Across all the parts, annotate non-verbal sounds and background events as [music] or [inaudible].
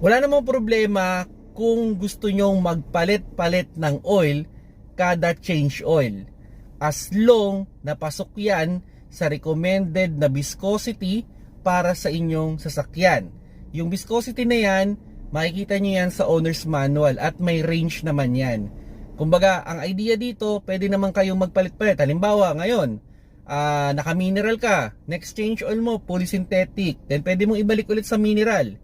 Wala namang problema kung gusto nyong magpalit-palit ng oil kada change oil. As long na pasok yan sa recommended na viscosity para sa inyong sasakyan. Yung viscosity na yan, makikita nyo yan sa owner's manual at may range naman yan. Kumbaga, ang idea dito, pwede naman kayong magpalit-palit. Halimbawa, ngayon, ah naka-mineral ka, next change oil mo, polysynthetic, then pwede mong ibalik ulit sa mineral.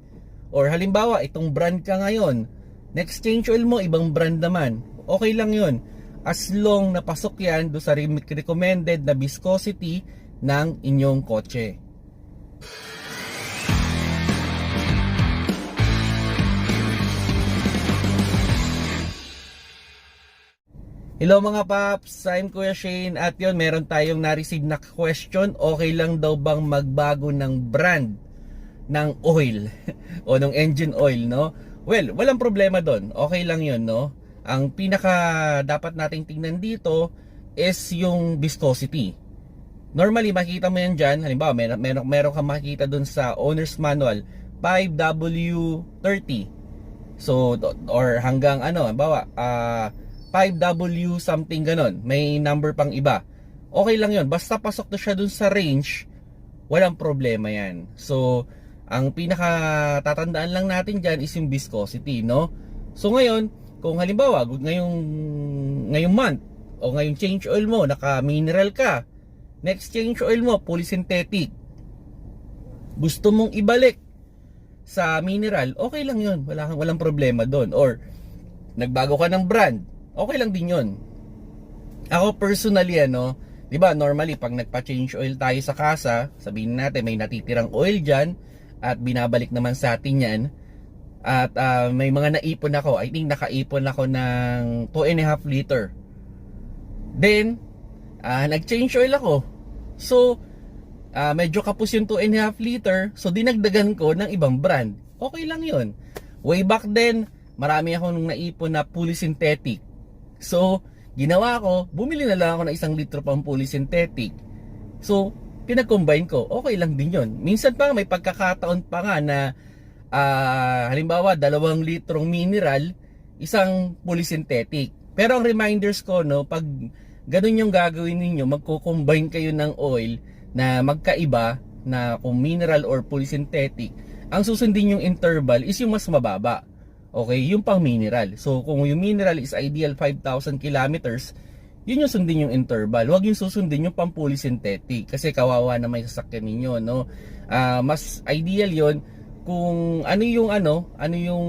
Or halimbawa, itong brand ka ngayon, next change oil mo, ibang brand naman. Okay lang yun. As long na pasok yan do sa re- recommended na viscosity ng inyong kotse. Hello mga paps, I'm Kuya Shane at yun meron tayong na-receive na question okay lang daw bang magbago ng brand ng oil [laughs] o ng engine oil no? Well, walang problema doon. Okay lang yun no? Ang pinaka dapat nating tingnan dito is yung viscosity. Normally makikita mo yan dyan, halimbawa meron, meron, meron kang makikita doon sa owner's manual 5W30 So, or hanggang ano, bawa, ah 5W something ganon. May number pang iba. Okay lang yon Basta pasok na siya dun sa range, walang problema yan. So, ang pinaka tatandaan lang natin dyan is yung viscosity, no? So, ngayon, kung halimbawa, ngayong, ngayong month, o ngayong change oil mo, naka-mineral ka, next change oil mo, polysynthetic, gusto mong ibalik sa mineral, okay lang yun. Wala, walang problema doon. Or, nagbago ka ng brand, okay lang din yun. Ako personally, ano, di ba normally pag nagpa-change oil tayo sa kasa, sabihin natin may natitirang oil dyan, at binabalik naman sa atin yan, at ah, may mga naipon ako, I think nakaipon ako ng 2.5 liter. Then, ah, nag-change oil ako. So, ah, medyo kapos yung 2.5 liter, so dinagdagan ko ng ibang brand. Okay lang yun. Way back then, marami akong naipon na fully synthetic. So, ginawa ko, bumili na lang ako ng isang litro pang fully synthetic. So, pinag-combine ko, okay lang din yun. Minsan pa may pagkakataon pa nga na ah, halimbawa, dalawang litrong mineral, isang fully synthetic. Pero ang reminders ko, no, pag ganun yung gagawin ninyo, magko-combine kayo ng oil na magkaiba na kung mineral or polysynthetic, ang susundin yung interval is yung mas mababa. Okay, yung pang mineral. So kung yung mineral is ideal 5,000 kilometers, yun yung sundin yung interval. Huwag yung susundin yung pang polysynthetic kasi kawawa na may sasakyan ninyo, no? Ah, mas ideal yon kung ano yung ano, ano yung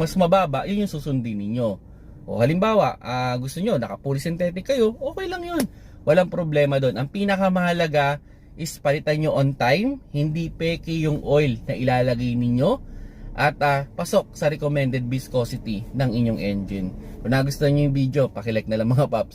mas mababa, yun yung susundin ninyo. O halimbawa, ah, gusto nyo, naka-polysynthetic kayo, okay lang yun. Walang problema doon. Ang pinakamahalaga is palitan nyo on time, hindi peke yung oil na ilalagay ninyo at ah, pasok sa recommended viscosity ng inyong engine. Kung nagustuhan nyo yung video, pakilike na lang mga paps.